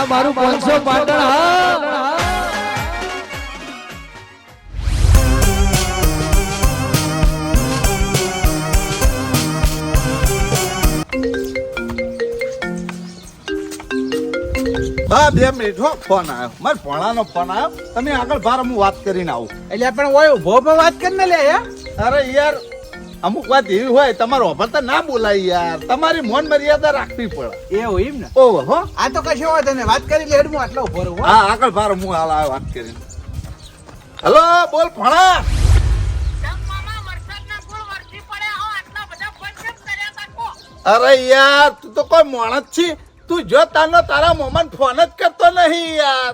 આ મારું પાંચસો પાટણ હા. બા બે મિનિટ હો ફોન આવ્યો. મારે ભણાનો ફોન આવ્યો. તમે આગળ ભાર હું વાત કરીને આવું. એટલે પણ ઓય ઊભો ઊભો વાત કરીને લે યાર અરે યાર અમુક વાત એવી હોય તમારો વાપરતા ના બોલાય યાર. તમારી મોન મર્યાદા રાખવી પડે. એવું એમ ને? ઓહો હો. આ તો કશો હોય તને વાત કરી લે હું આટલો ઊભો રહું હા આગળ ભાર હું હાલ આ વાત કરી. હલો બોલ તા કો અરે યાર તું તો કોઈ માણસ છી. તું જો તાનો તારા મોમન ફોન જ કરતો નહીં યાર.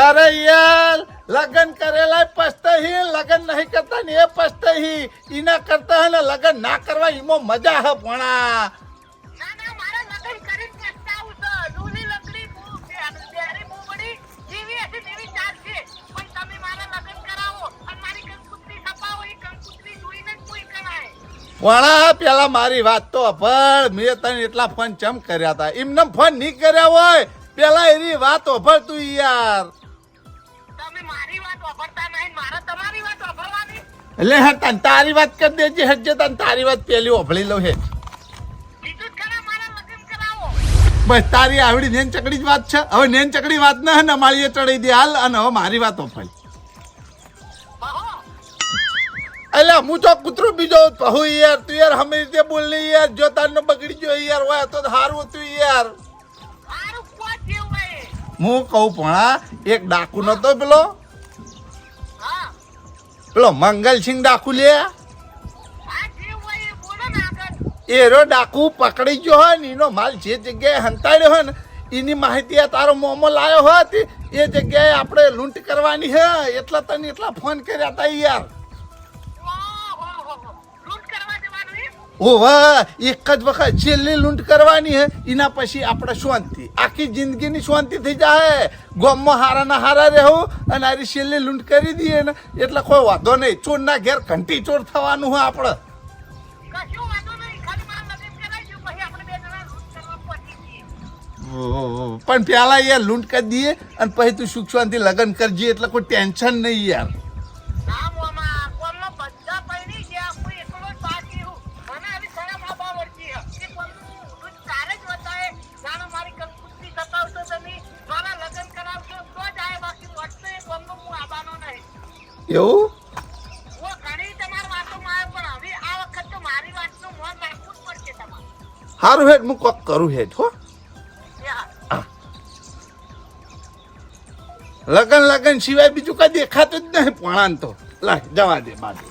અરે યાર લગન કરેલા પસ્તહી લગન નહીં કરતા ને એ પસ્તહી ઈના કરતા ને લગન ના કરવા ઈમાં મજા હે ભણા ભણા પેલા મારી વાત તો અભળ મેં તને એટલા ફોન ચમ કર્યા હતા એમને ફોન નહીં કર્યા હોય. પેલા એની વાત અભળ તું યાર. એટલે હા તન તારી વાત કરી દેજે હજે તન તારી વાત પેલી ઓફળી લઉં હે. બસ તારી આવડી નેન ચકડી જ વાત છે. હવે નેન ચકડી વાત ના હે ને માળીએ ચડી દે હાલ અને હવે મારી વાત ઓફળી એટલે હું તો કૂતરું બીજો હું યાર તું યાર હમે રીતે બોલી યાર જો તારનો બગડી ગયો યાર હોય તો સારું હતું યાર. હું કહું પણ એક ડાકુ નતો પેલો. પેલો મંગલસિંહ ડાકુ લે? એરો ડાકુ પકડી ગયો હોય ને, એનો માલ જે જગ્યાએ હંતાડ્યો હોય ને, એની માહિતી તારો મોમો લાયો હોત, એ જગ્યાએ આપણે લૂંટ કરવાની હે, એટલા તને એટલા ફોન કર્યા તા યાર. જવાનું એમ ઓ વાહ એક જ વખત છેલ્લી લૂંટ કરવાની હે એના પછી આપણે શાંતિ. આખી જિંદગીની શાંતિ થઈ જાય ગોમમાં હારા ના હારા રહેવું અને આરી છેલ્લી લૂંટ કરી દઈએ ને એટલે કોઈ વાંધો નહીં. ચોરના ઘેર ઘંટી ચોર થવાનું હોય આપણે. પણ પેલા યાર લૂંટ કરી દઈએ અને પછી તું સુખ શાંતિ લગ્ન કરજે એટલે કોઈ ટેન્શન નહીં યાર. સારું હેડ હું કોક કરું હેડ હો લગન લગન સિવાય બીજું કઈ દેખાતું જ નહીં પણ તો લાય જવા દે બાજુ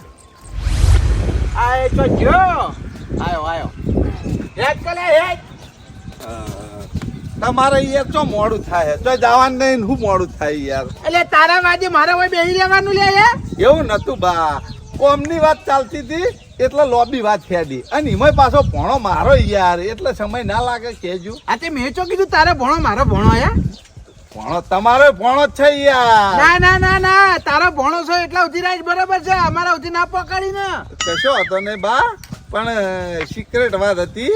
આય તો જો આયો આયો હેડ કલે હેડ તમારે યાર ચો મોડું થાય તો જવાનું નહીં શું મોડું થાય યાર એટલે તારા વાજે મારા હોય બેહી રહેવાનું લે યાર એવું નતું બા કોમની વાત ચાલતી હતી એટલે લોબી વાત ફેડી અને એમાં પાછો ભણો મારો યાર. એટલે સમય ના લાગે કેજો આ તે મેં ચો કીધું તારે ભણો મારો ભણો યાર ભણો તમારો ભણો જ છે યાર. ના ના ના ના. તારો ભણો છો એટલા ઉધી રાજ બરાબર છે. અમારા ઉધી ના પકડી ને કશો હતો ને બા. પણ સિક્રેટ વાત હતી.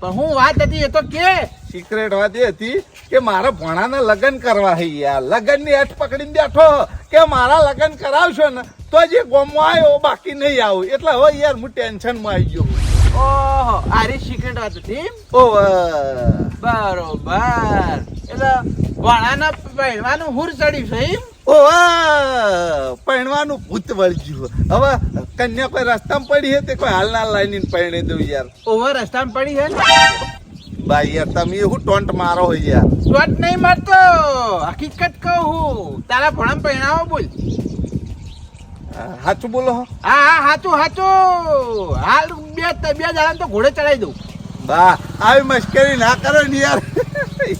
પણ હું વાત હતી એ તો કે. સિક્રેટ વાત એ હતી કે મારા ભણાને લગ્ન કરવા હઈ યાર. લગ્નની હેઠ પકડીને બેઠો. કે મારા લગ્ન કરાવશો ને તો જે ગોમમાં આવ્યો બાકી નહીં આવું. એટલે હવે યાર હું ટેન્શનમાં આવી ગયો ઓહો આરી સિક્રેટ વાત હતી? ઓ બરોબર. એટલે ભણાના પહેરવાનું હુર ચડ્યું છે એમ? ઓ પરણવાનું ભૂત વળગ્યું હવે કન્યા કોઈ રસ્તામાં પડી હે તે કોઈ હાલ ના લાઈન પરણી દઉં યાર. ઓવર રસ્તામાં પડી છે બા યાર તમે હું ટોન્ટ મારો હોય યાર. ટોન્ટ નહીં મારતો. હકીકત કહું હું. તારા ભણમ પહેણાવો બોલ. સાચું બોલો હો. હા હાચું હાચું. હાલ બે બે દાડા તો ઘોડે ચડાવી દઉં. બા આવી મશ્કરી ના કરો ને યાર.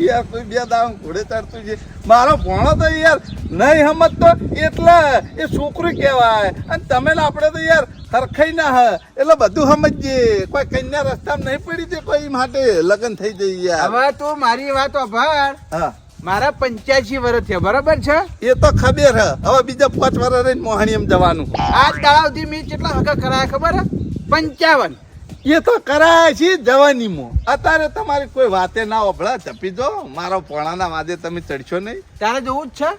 યાર કોઈ બે દાવ ઘોડે ચડતું છે. મારો ભણો તો યાર નહીં સમજતો એટલે એ છોકરું કહેવાય. અને તમે આપણે તો યાર સરખાઈ ના હ. એટલે બધું સમજીએ. કોઈ કન્યા રસ્તામાં નહીં પડી દે કોઈ માટે લગ્ન થઈ જઈએ યાર. હવે તું મારી વાત અભાર. હા. મારા પંચ્યાસી વર્ષ થયા. બરાબર છે? એ તો ખબર હે. હવે બીજા પાંચ વર્ષ રહીને મોહણીયમ જવાનું. આજ દાડા સુધી મેં કેટલા હગા કરાયા ખબર હે? પંચાવન. એ તો કરાય છે જવાનીમાં. અત્યારે તમારી કોઈ વાતે ના ઓભળા ચપી જો. મારો પોણાના વાદે તમે ચડશો નહીં. તારે જોવું જ છે?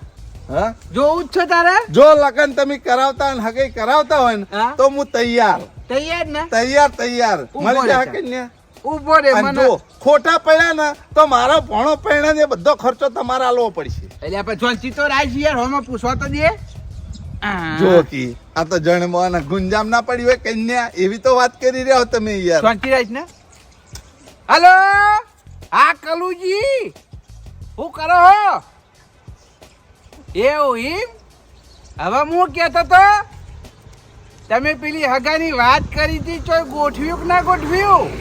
હા? જોવું જ છે તારે? જો લગન તમે કરાવતા અને હકે કરાવતા હોય ને તો હું તૈયાર. તૈયાર ને? તૈયાર તૈયાર. મળી જાય હકે ને. ઊભો રે મને. ખોટા પડ્યા ને તો મારો ભણો પડ્યા ને બધો ખર્ચો તમારે આલવો પડશે. એટલે આપણે જોલસી તો રાજ યાર હોમાં પૂછવા તો દે. જો કી આ તો જણમાં ગુંજામ ના પડી હોય કન્યા એવી તો વાત કરી રહ્યા હો તમે યાર. શાંતિ રાજ ને? હલો? હા કલુજી. હું કરો હો? એવું એમ હવે હું કહેતો તો તમે પેલી હગાની વાત કરી હતી ચોય ગોઠવ્યું કે ના ગોઠવ્યું?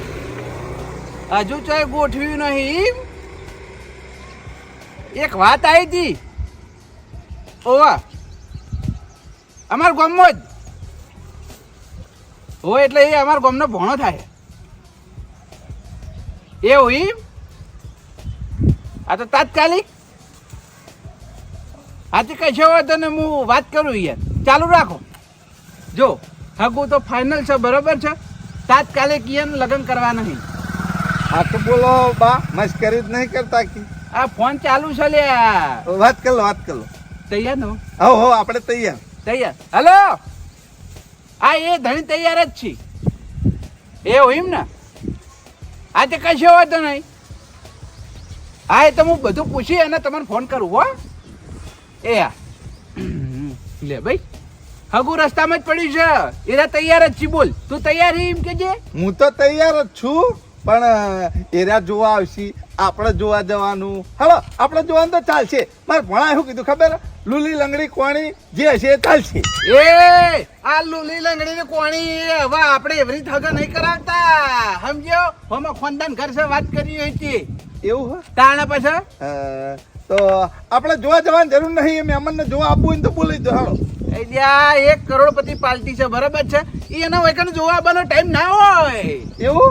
હજુ ચોય ગોઠવ્યું નહીં એક વાત આવી હતી. ઓવા અમાર ગામમાં જ. હોય એટલે એ અમારા ગામનો ભણો થાય. એ હોય. આ તો તાત્કાલિક. આજે કઈ વાંધો ને હું વાત કરું યાર. ચાલુ રાખો. જો હગું તો ફાઇનલ છે બરોબર છે? તાત્કાલિક યાર લગ્ન કરવા નહીં. હા તો બોલો બા મસ્કરી જ નહીં કરતા કે? આ ફોન ચાલુ છે લે વાત કર લો વાત કર લો. તૈયાર નો હો હો આપણે તૈયાર. તૈયાર. હલો? આ એ ધણી તૈયાર જ છે. એવું એમ ને? આ તે કશો વાંધો નહીં. હા, એ તો હું બધું પૂછી અને તમને ફોન કરું, હો. એ હા. લે ભાઈ, હગુ રસ્તામાં જ પડ્યું છે. એરા તૈયાર જ છે, બોલ. તું તૈયાર એમ કેજે હું તો તૈયાર જ છું, પણ એરા જોવા આવશે. આપણે જોવા જવાનું. હલો આપણે જોવાનું તો ચાલશે. મારે ભણા શું કીધું ખબર? લુલી લંગડી કોણી જે હશે એ ચાલશે. એ આ લુલી લંગડી ને કોણી હવે આપણે એવરી થગા નહીં કરાવતા. સમજ્યો? હમણાં ખોનદાન ઘર છે વાત કરી હતી એવું હોય તાણા પાછા? તો આપણે જોવા જવાની જરૂર નહીં એમ અમને જોવા આપવું હોય તો બોલી દો હાલો. એક કરોડપતિ પાર્ટી છે બરાબર છે. એ એના વગર જોવા આવવાનો ટાઈમ ના હોય. એવું?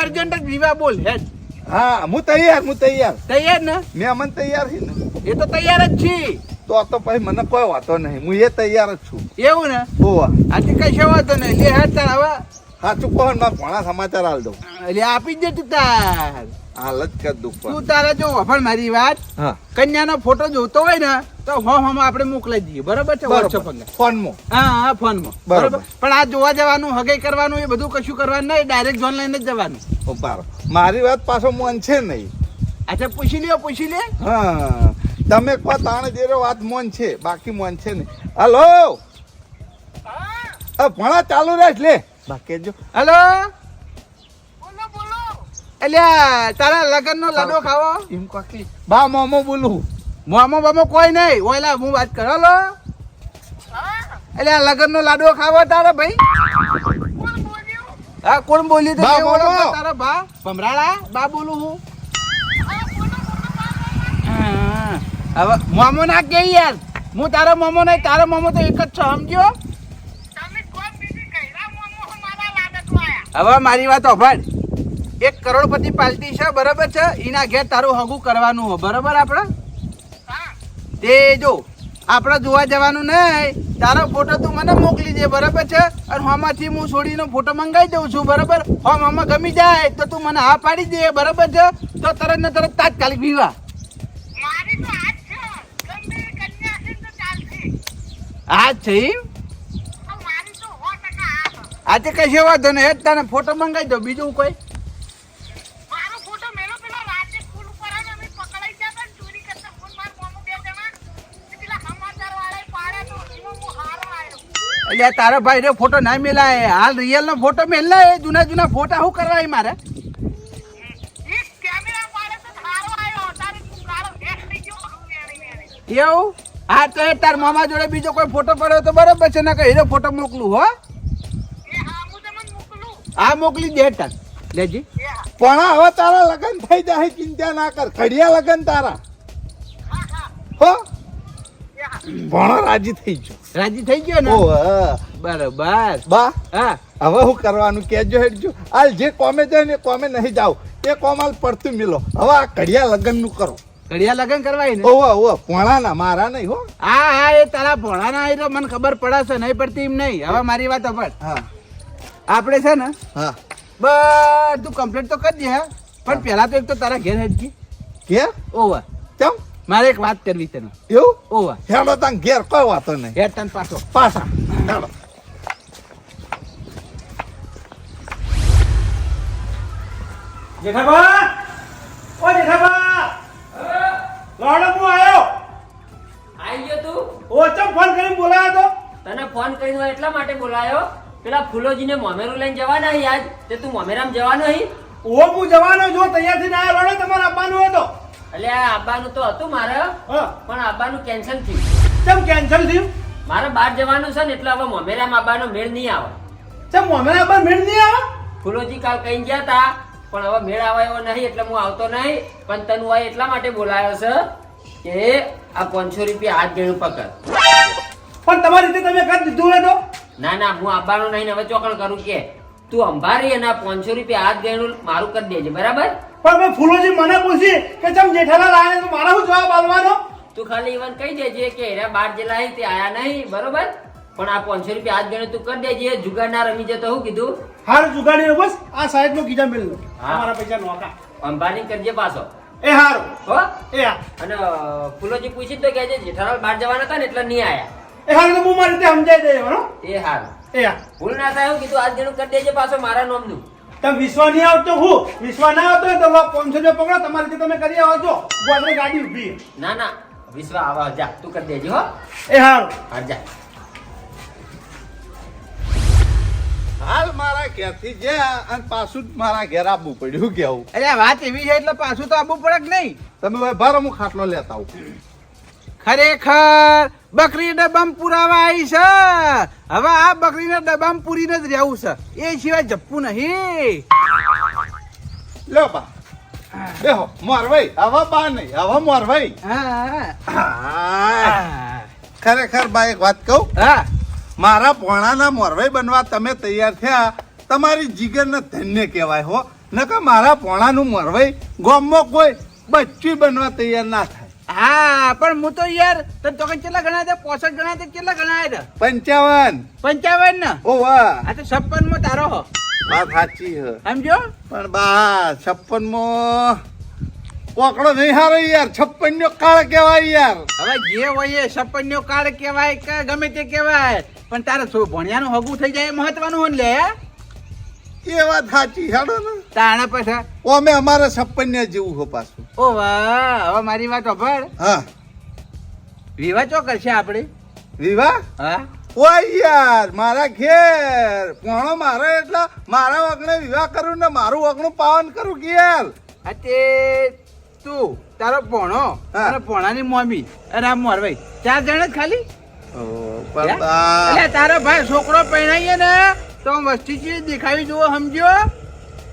અર્જન્ટ જ વિવાહ બોલ હેડ. હા હું તૈયાર હું તૈયાર. તૈયાર ને? મેં અમને તૈયાર છે ને. એ તો તૈયાર જ છી. તો તો પછી મને કોઈ વાતો નહીં હું એ તૈયાર જ છું. એવું ને? ઓવા આથી કઈ વાતો નહીં. લે હાથ હવે. સાચું કહો ને ઘણા ભણા સમાચાર હાલ દઉં. એટલે આપી જ દે તું તાર. હાલ જ કર દુઃખ તું તારે જો પણ મારી વાત હા. કન્યાનો ફોટો જોતો હોય ને તો હોમ હોમ આપણે મોકલાઈ દઈએ. બરાબર છે વોટ્સઅપ બરોબર. ફોનમાં. હા હા ફોનમાં. બરોબર. બરાબર? પણ આ જોવા જવાનું હગાઈ કરવાનું એ બધું કશું કરવાનું નહીં ડાયરેક્ટ જોન લઈને જ જવાનું. ઉભારો મારી વાત પાછો મન છે નહીં. અચ્છા પૂછી લ્યો પૂછી લે. હા. તમે કહો તાણે જેરો વાત મોન છે બાકી મોન છે નહીં. હલો. ભણા ચાલુ રાખ લે. બાકી જો. હેલો? બોલો બોલો. એટલે તારા લગન નો લાડો ખાવો? એમ કાકી બા મોમો બોલું. મોમો બામો કોઈ નહીં. ઓલા હું વાત કરો લો આ લગન નો લાડો ખાવો તારા ભાઈ? કોણ હા કોણ બોલ્યું તો બા બોલો. તારા બા. ભમરાળા બા બોલું હું. હા બોલો બોલો બાબા હા. હવે મોમો ના કે યાર. હું તારો મોમો નહીં તારો મોમો તો એક જ છો સમજ્યો તમે કોઈ બીજી કૈરા મોમો મારા લાડકમાં આયા હવે મારી વાત અભાડ એક કરોડપતિ પાર્ટી છે બરાબર છે? એના ઘેર તારું હગું કરવાનું હોય બરાબર આપણે? હા તે જો આપણે જોવા જવાનું નહીં. તારો ફોટો તું મને મોકલી દે બરાબર છે? અને હોમાંથી હું છોડીનો ફોટો મંગાવી દઉં છું બરાબર? હોમ આમાં ગમી જાય તો તું મને હા પાડી દે બરાબર છે? તો તરત ને તરત તાત્કાલિક વિવાહ. હા છે એમ? હાથ આજે કશો વાંધો નહીં હેડ તને ફોટો મંગાવી દો બીજું કોઈ? હતા એટલે તારા ભાઈ રે ફોટો ના મેલાય. હાલ રિયલ નો ફોટો મેલાય. જૂના જૂના ફોટા શું કરવા મારે? એવું? હા તો તાર મામા જોડે બીજો કોઈ ફોટો પડ્યો તો બરોબર છે ને હીરો ફોટો મોકલું હો એ હા હું તમને મોકલું આ મોકલી દે તાર લેજી. પણ હવે તારા લગન થઈ જાય ચિંતા ના કર. ખડિયા લગન તારા. હા? ભણો રાજી થઈ ગયો. રાજી થઈ ગયો ને. બરોબર. બા હા. હવે હું કરવાનું કેજો હેડજો. હાલ જે કોમે જાય ને કોમે નહીં જાવ એ કોમાલ પડતું મિલો. હવે આ કડિયા લગનનું કરો. કડિયા લગન કરવાય ને? ઓહો ઓવા પોણાના મારા નહીં હો. હા હા એ તારા ભોળાના આવી તો મને ખબર પડશે નહીં પડતી એમ નહીં. હવે મારી વાત સાંભળ હા. આપણે છે ને હા. બધું કમ્પ્લીટ તો કરી દે પણ પહેલા તો એક તો તારા ઘેર હેડજી. કે? ઓવા. કેમ? મારે એક વાત કરવી તને એવું? ઓવા. હેડો તાન ઘેર કોઈ વાતો નહીં. હેડ તને પાછો. પાછા. હેડો. જેઠાબા? ઓ જેઠાબા! લાડો હું આવ્યો આઈ ગયો તું? ઓછો ફોન કરીને બોલાયો તો? તને ફોન કરીને એટલા માટે બોલાયો? પેલા ફૂલોજીને મોમેરું લઈને જવાના હી આજ? તે તું મોમેરામ જવાનો હી? ઓ હું જવાનો જો તૈયાર થઈને આવ્યો. લાડો તમારે આપવાનું હતો એટલે આ આબાનું તો હતું મારે. હા. પણ આબાનું કેન્સલ થયું. ચમ કેન્સલ થયું? મારે બહાર જવાનું છે ને એટલે હવે મોમેરામ આબાનો મેળ નહીં આવે. ચમ હમણાં પર મેળ નહીં આવે? ફૂલોજી કાલ કઈ ગયા તા પણ હવે મેળ આવે એવો નહીં એટલે હું આવતો નહીં. પણ તને આ એટલા માટે બોલાયો છે કે આ પાંચસો રૂપિયા હાથ ગણું પકડ. પણ તમારી રીતે તમે કરી દીધું તો? ના ના હું આવવાનો નહીં ને હવે ચોકણ કરું કે તું અંભારી અને પાંચસો રૂપિયા હાથ ગયેલું મારું કરી દેજે બરાબર? પણ મેં ફૂલોજી મને પૂછી કે ચમ જેઠાલાલ આવ્યા તો મારા શું જવાબ આલવાનો તું ખાલી ઈવન કહી દેજે કે એરા બાર જે લાવી તે આયા નહીં બરોબર? પણ આ પાંચસો રૂપિયા હાથ ગણે તું કરી દેજે જુગાડ ના રમી જતો હું કીધું? હારું જુગાડીને બસ આ સાહેબ નો કીધા મેલ હા. મારા પૈસા નોકા અંબાની કરજે પાછો. એ હારું. હો? એ અને ફૂલોજી પૂછી તો કહેજે જેઠાલાલ બાર જવાના હતા ને એટલે નહીં આયા. એ હાલ તો હું મારી રીતે સમજાઈ દે હો. એ હાલ. એ હા. ભૂલ ના થાય હું કીધું આજ ગણું કરી દેજે પાછો મારા નામનું. તમે વિશ્વા નહીં આવતો હું. વિશ્વા ના આવતો તો પાંચસો રૂપિયા પકડો તમારી રીતે તમે કરી આવો છો ગોદરે ગાડી ઊભી ના ના. વિશ્વ આવા જા. તું કરી દેજે હો. એ હાલ. હા જા. હાલ મારા ઘેરથી જે અને પાછું મારા ઘેર આવવું પડ્યું કેવું અરે વાત એવી છે એટલે પાછું તો આવવું પડે કે નહીં? તમે ભાઈ ભારો હું ખાટલો લેતા આવું. ખરેખર બકરી ડબ્બામાં પુરાવા આવી છે. હવે આ બકરીને ડબ્બામાં પૂરીને જ રહેવું છે. એ સિવાય જપ્પું નહીં. લો બા. બેહો મોરવાઈ. હવે બા નહીં હવે મોરવાઈ. ખરેખર બા એક વાત કહું. હા. મારા પોણાના મોરવાઈ બનવા તમે તૈયાર થયા. તમારી જીગરને ધન્ય કહેવાય હો. નકર મારા પોણાનું મોરવાઈ ગામમાં કોઈ બચ્ચી બનવા તૈયાર ના થાય. હા પણ હું તો યાર તને તો કઈ કેટલા ગણાય છે? પોસઠ ગણાય છે કેટલા ગણાય છે? પંચાવન. પંચાવન ને? ઓ વાહ. આ તો છપ્પનમાં તારો હો. વાત સાચી હે સમજો? પણ બા છપ્પનમાં કોકડો નહીં હારો યાર છપ્પન નો કાળ કેવાય યાર. હવે જે હોય એ છપ્પન નો કાળ કેવાય કે ગમે તે કેવાય પણ તારે ભણ્યાનું હગું થઈ જાય મહત્વનું હોય લે એ વાત સાચી હેડો ને. તાણા પછી? અમારે છપ્પન ને જેવું હો પાછું. ઓ વાહ હવે મારી વાત સાંભળ હા. વિવાહ ચો કરશે આપણે વિવાહ? હા. ઓય યાર મારા ઘેર. પોણો મારે એટલે મારા વગણે વિવાહ કરું ને મારું વગણું પાવન કરું કે યાર તું તારો પોણો. અને પોણાની મમ્મી અને આ મોરભાઈ ચાર જણ જ ખાલી? તારો ભાઈ છોકરો પહેણાઈએ ને. તો વસ્તીજી દેખાવી જુઓ સમજો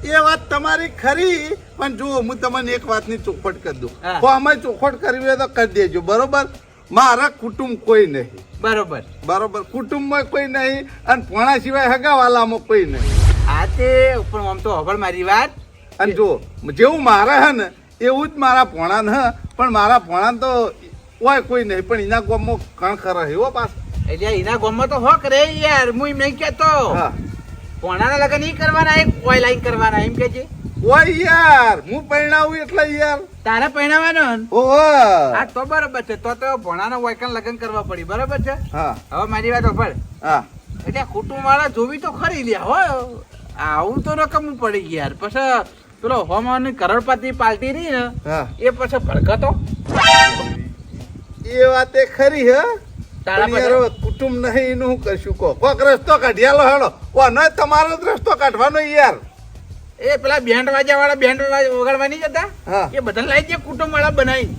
એ વાત તમારી ખરી પણ જુઓ હું તમને એક વાતની ચોખવટ કરી દઉં. તો અમે ચોખવટ કરવી હોય તો કરી દેજો બરોબર? મારા કુટુંબ કોઈ નહીં. બરોબર. બરોબર? કુટુંબમાં કોઈ નહીં અને પોણા સિવાય હગાવાલામાં કોઈ નહીં. આ તે પણ આમ તો હબળ મારી વાત. અને જો જેવું મારા હે ને એવું જ મારા પોણાને ન પણ મારા પોણા તો હોય કોઈ નહીં પણ એના ગામમાં કણ ખરા એવો પાસ એટલે એના ગામમાં તો હોક રે યાર હું એમ નહીં કેતો હા. પોણાના લગન નહીં કરવાના એક ઓય લાઈન કરવાના એમ કે છે ઓય યાર હું પરણાવું એટલે યાર. તારે પહેણાવાનો ઓહો. હા તો બરોબર છે. તો તો ભણાના વાયકન લગન કરવા પડી બરોબર છે? હા. હવે મારી વાત ઉપર હા. એટલે કુટુંબ વાળા જોવી તો ખરી લ્યા હો. આવું તો રકમ પડી યાર. પછી પેલો હોમાની કરોડપતિ પાલટી રહી ને એ પછી ભડકતો. એ વાત ખરી હે? તારા કુટુંબ નહીં એનું હું કરશું કહો? કોક રસ્તો કાઢ્યાલો હેડો. ઓ ન તમારો જ રસ્તો કાઢવાનો યાર. એ પેલા બેન્ડ વાજા વાળા બેન્ડ વગાડવા નહીં જતા? એ બધા લાઈ દે કુટુંબ વાળા બનાવી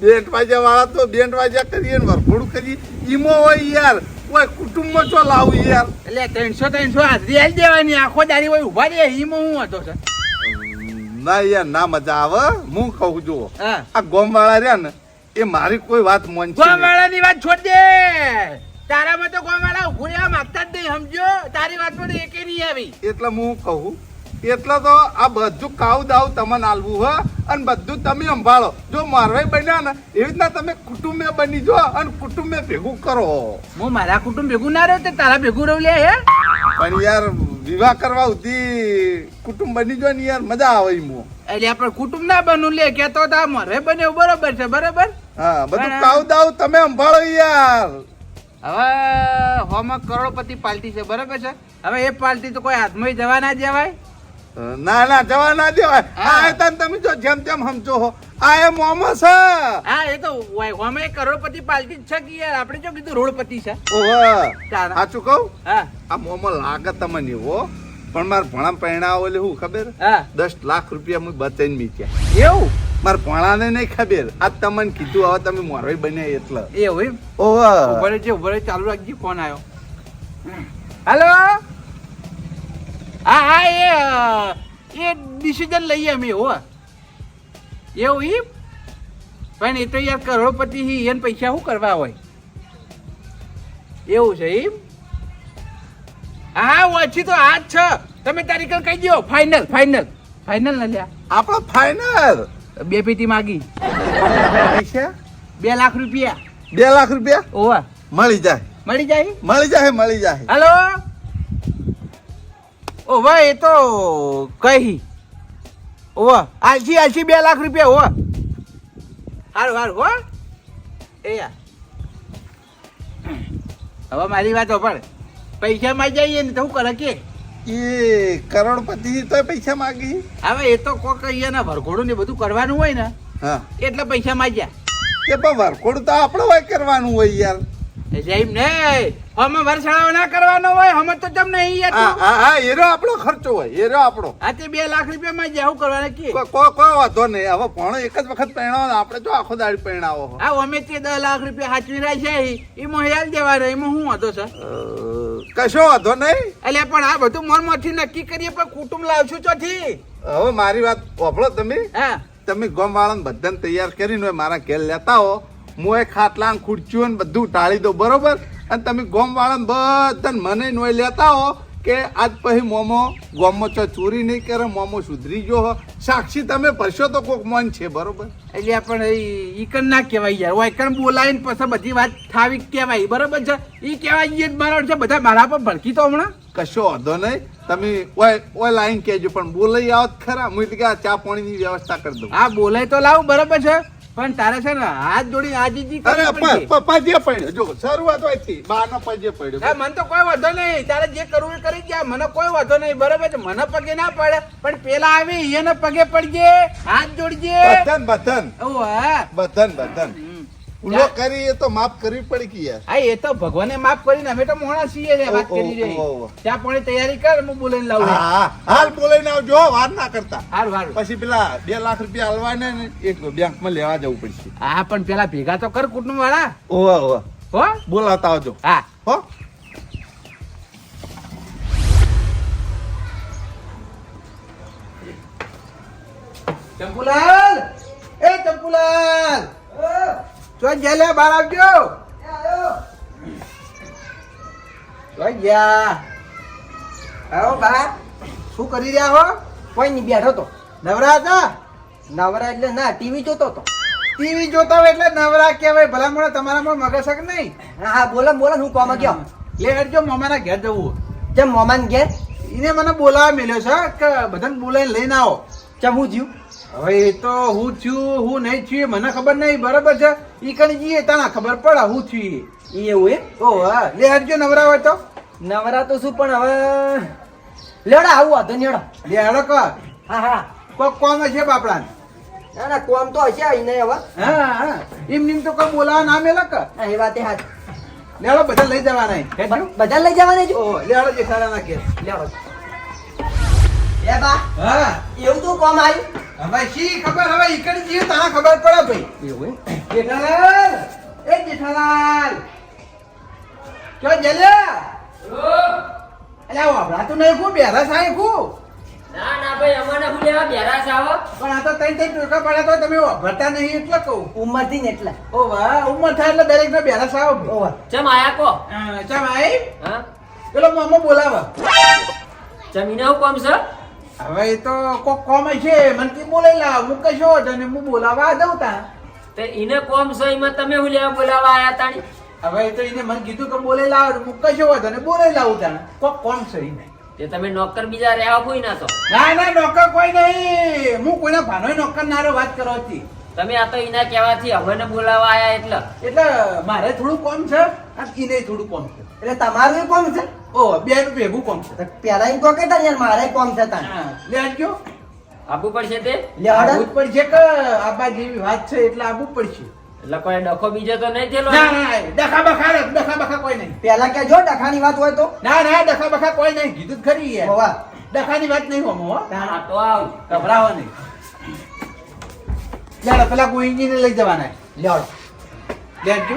બેન્ડ વાજા વાળા તો બેન્ડ વાજા કરીએ ને વરઘોડું કરીએ. ઈમો હોય યાર. કોઈ કુટુંબમાં ચો લાવું યાર? એટલે ત્રણસો ત્રણસો હાજરી આવી દેવાની. આખો દારી હોય ઊભા રહે ઈમો હું હતો છે? ના યાર ના મજા આવે હું. કહું જો આ ગોમ વાળા રહ્યા ને એ મારી કોઈ વાત મોન ગોવાળાની વાત છોડ દે. તારામાં તો ગોમ વાળા રહેવા માંગતા જ નહીં સમજો તારી વાત પર એકે નહીં આવી. એટલે હું કહું એટલે તો આ બધું કાવ દાવ તમને આલવું હ અને બધું તમે સંભાળો. જો મારવાઈ બન્યા ને એવી રીતના તમે કુટુંબે બની જો અને કુટુંબે ભેગું કરો. હું મારા કુટુંબ ભેગું ના રહ્યો તે તારા ભેગું રહું લે હે? પણ યાર વિવાહ કરવા સુધી કુટુંબ બની જો ને યાર મજા આવે એમ એટલે આપણે કુટુંબ ના બનવું લે કેતો તા મારે બને બરોબર છે બરોબર? હા બધું કાવ દાવ તમે સંભાળો યાર. હવે હોમાં કરોડપતિ પાલટી છે બરોબર છે? હવે એ પાલટી તો કોઈ હાથમાં જવા ના જવાય ના ના જવા ના દેવાય. આ તને તમે જો જેમ તેમ સમજો હો. આ એ મોમો છે. હા એ તો હોય. કરોડપતિ પાલટી છે કે યાર? આપણે જો કીધું રોડપતિ છે. ઓહો. સાચું કહું? હા. આ મોમો લાગે તમને એવો પણ માર ભણા પૈણા ઓલે હું ખબર? હા. દસ લાખ રૂપિયા હું બચાઈને મીચ્યા એવું? મારા ભણાને નહીં ખબર. આ તમને કીધું હવે તમે મોરવાઈ બન્યા એટલે. એવું ઓહો. ઉભરે છે ઉભરે ચાલુ રાખજો ફોન આવ્યો. હેલો? હા હા એ એ ડિસિઝન લઈએ અમે હો. એવું એમ પણ એ તો યાર કરોડપતિ હી એને પૈસા શું કરવા હોય? એવું છે એમ હા ઓછી તો આ જ છે. તમે તારીખ કહી દો ફાઇનલ ફાઇનલ ફાઇનલ ના લ્યા. આપણો ફાઈનલ બે પેટી માગી. પૈસા? બે લાખ રૂપિયા. બે લાખ રૂપિયા? ઓવા મળી જાય. મળી જાય? મળી જાય મળી જાય. હેલો ઓ ભાઈ એ તો કહી. ઓ આલસી આલસી બે લાખ રૂપિયા હો હારું હારું હો. એ હવે મારી વાત પણ પૈસા માં જઈએ ને તો શું કરે કે? એ કરોડપતિ તો પૈસા માગી. હવે એ તો કોક અહીંયાના ભરઘોડું ને બધું કરવાનું હોય ને હા. એટલે પૈસા માંગ્યા કે પણ વરખોડ તો આપણે હોય કરવાનું હોય યાર. એમ હમે વરસાળો ના કરવાનો હોય હમ તો જમ નહીં હા એરો આપણો ખર્ચો હોય એરો આપણો. આ તે બે લાખ રૂપિયા માં જાવ કરવાના કે. કોઈ વાંધો નહીં. હવે પણ એક જ વખત પહેણાવો આપણે જો આખો દાડી પહેણાવો હા. અમે તે દસ લાખ રૂપિયા હાચવી રાખ્યા છે. એમાં હેલ એમાં શું વાંધો છે? કશો વાંધો નહીં. એટલે પણ આ બધું મનમાંથી નક્કી કરીએ પણ કુટુંબ લાવશું ચોથી. હવે મારી વાત વાપરો તમે. હા. તમે ગોમ વાળાને બધાને તૈયાર કરીને મારા ઘેર લેતા હો. એ ખાટલા ખુરચીઓ ને બધું ટાળી દો બરોબર? અને તમે ગોમ બધા મને નોય લેતા હો કે આજ પછી મોમો ગોમો ચો ચોરી નહીં કરે મોમો સુધરી ગયો હો. સાક્ષી તમે પરશો તો કોક મન છે બરોબર? એટલે પણ ઈ કણ ના કહેવાય યાર. વાયકણ બોલાવીને પછી બધી વાત થાવી કહેવાય. બરોબર છે? ઈ કહેવાય જ બરાબર છે. બધા મારા પર ભડકી તો હમણાં. કશો વાંધો નહીં. તમે ઓય ઓય લાઈન કહેજો પણ બોલાઈ આવો ખરા. હું એટલે કે આ ચા પાણીની વ્યવસ્થા કરી દઉં. આ બોલાય તો લાવ બરોબર છે? પણ તારે છે ને હાથ જોડી આજીજી અરે પજે પડ્યો. જો શરૂઆત હોયથી બારનો પજે પડ્યો. મને તો કોઈ વાંધો નહીં. તારે જે કરવું એ કરી જા મને કોઈ વાંધો નહીં. બરોબર છે? મને પગે ના પડે. પણ પેલા આવી એને પગે પડજે હાથ જોડજે. બધન બધન. ઓ હા. બધન બધન. ભૂલો કરી એ તો માફ કરવી પડી કે યાર. આ એ તો ભગવાને માફ કરીને અમે તો મોણા છીએ ને વાત કરી રહી. ત્યાં પણ તૈયારી કર હું બોલાઈને લાવું. હા હાલ બોલાઈને આવજો વાર ના કરતા. હાલ વાર પછી પેલા બે લાખ રૂપિયા હાલવાને ને એક બેંકમાં લેવા જવું પડશે. હા પણ પેલા ભેગા તો કર કુટુંબ વાળા ઓવા ઓવા હો? બોલાવતા આવજો. હા. હો? ચંપુલાલ! એ ચંપુલાલ! તો જેલે બહાર આવજો. ચોઈ ગયા. આવો બા. શું કરી રહ્યા હો? કોઈ નહીં બેઠો તો. નવરા હતા? નવરા એટલે ના ટીવી જોતો તો ટીવી જોતા હોય એટલે નવરા કહેવાય. ભલા મોડા તમારામાં મગજ શક નહીં. હા હા બોલો બોલો હું કોમાં ગયો. લે હેડજો મમાના ઘેર જવું જેમ મોમાન ઘેર? એને મને બોલાવા મળ્યો છે કે બધાને બોલાવીને લઈને આવો. જેમ હું જ્યું હવે એ તો હું છું હું નહીં છું મને ખબર નહીં બરાબર છે? ઈ કઈ જઈએ તાના ખબર પડે હું છું. ઈ એવું એમ? ઓ હા. લે હરજો નવરા હોય તો. નવરા તો શું પણ હવે લેડા આવું વાંધો નહીં. લે હડો કર હા હા. કોક કોમ હશે બાપડા ના ના કોમ તો હશે અહીં નહીં હવે. હા હા. એમ નીમ તો કોઈ બોલાવા ના મેલા કર એ વાત એ લેડો બધા લઈ જવાના બધા લઈ જવાના જો? લેડો જે હડો જેઠાલાલના ઘેર. લેડો એ બા હા. એવું તો કોમ આવ્યું હવે શી ખબર? હવે ઈ જીવ જઈએ ખબર પડે ભાઈ. એવું જેઠાલાલ! એ જેઠાલાલ! ક્યો જલ્યા અલ્યા વાપરા તું નહીં ખૂબ બેરા સાહેબ ખૂબ ના ના ભાઈ અમારે હું લેવા બેરા આવો. પણ આ તો તઈ તઈ ટૂંકા પડે તો તમે વાપરતા નહીં એટલે કહું. ઉંમરથી ને એટલે. ઓ વાહ ઉંમર થાય એટલે દરેક ને બેરા ઓ ઓવર ચમ આયા કો? ચમ આઈ હા? પેલો મામો બોલાવા. ચમીને હું કોમ છે? હવે એ તો કોક કોમ હશે મને કે બોલાઈ લાવ હું કશો હતો ને હું બોલાવા દઉં તા તે એને કોમ છો એમાં તમે હું લેવા બોલાવા આયા તાણી? હવે એ તો એને મને કીધું કે બોલેલા લાવ હું કશો હતો અને બોલેલા લાવું તા કોક કોમ છે એને તે તમે નોકર બીજા રહેવા કોઈ ના તો ના ના નોકર કોઈ નહીં. હું કોઈના ભાનોય નોકર નારો વાત કરો હતી. તમે આ તો એના કહેવાથી અમને બોલાવા આયા એટલે. એટલે મારે થોડું કોમ છે અને એને થોડું કોમ છે. એટલે તમારું કોમ છે? ઓ બે નું ભેગું કોમ છે. પેલા એમ કહો કે તાન યાર મારે કોમ છે તાન હા, લે આવજો આપવું પડશે તે? લે હડો. આવવું જ પડશે કે આબા જેવી વાત છે એટલે આબુ જ પડશે. એટલે કોઈ ડખો બીજો તો નહીં થયેલો? ના ના ડખા બખા ડખા બખા કોઈ નહીં. પેલા કે જો ડખાની વાત હોય તો? ના ના ડખા બખા કોઈ નહીં. કીધું ખરી યાર હોવા. ડખાની વાત નહીં હોમો હો. હા તો આવ. ગભરાવો નહીં. લેડો પેલા ગોઈંગીને લઈ જવાના લ્યો લેજો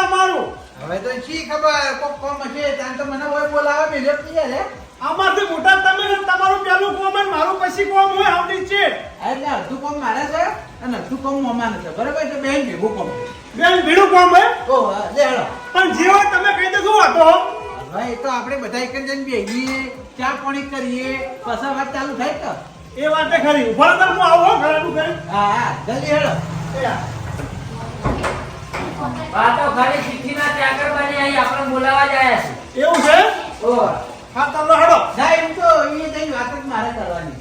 અમારું હવે તો શી ખબર કોક કોમ છે ત્યાં તો મને હોય બોલાવે મેલે પીએ લે આમાંથી મોટા તમે તમારું પેલું કોમ અને મારું પછી કોમ હોય આવડી છે. એટલે અડધું કોમ મારે છે અને અડધું કોમ મમાને છે. બરાબર છે બેન? ભેગું કોમ. બેન ભીડું કોમ હોય? ઓ લે હેડો પણ જે હોય તમે કહી દો શું હતો હવે એ તો આપણે બધા એક જ જણ બેહીએ ચા પાણી કરીએ પછી વાત ચાલુ થાય તો. એ વાતે ખરી. ઊભા તો હું આવો ખરાબ કરી હા હા જલ્દી હેડો આ તો ખાલી ચિઠ્ઠીના ચાકર બની અહીં આપણે બોલાવા જાય છે એવું છે? ઓ હા તમને હડો. ના એમ તો એ જઈ વાત જ મારે કરવાની.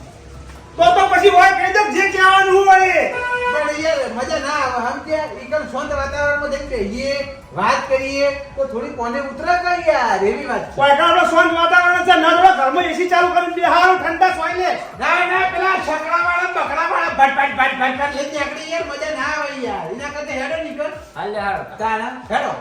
તો તો પછી હોય કહી દો જે કહેવાનું હોય એ. પણ યાર મજા ના આવે. સમજ્યા એકદમ શાંત વાતાવરણમાં જઈને બેહીએ વાત કરીએ તો થોડી કોને ઉતરે કઈ યાર. એવી વાત છે. વાયકાનો શાંત વાતાવરણ છે ના થોડા ઘરમાં એસી ચાલુ કરીને બેહારો ઠંડા સોઈ લે ના ના પેલા છકડા વાળા બકડા વાળા ભટ ભટ ભટ ભટ ભટ લઈને નીકળી યાર. મજા ના આવે યાર. એના કરતા હેડો નીકળ. હાલ લે હાલ તાણા હેડો.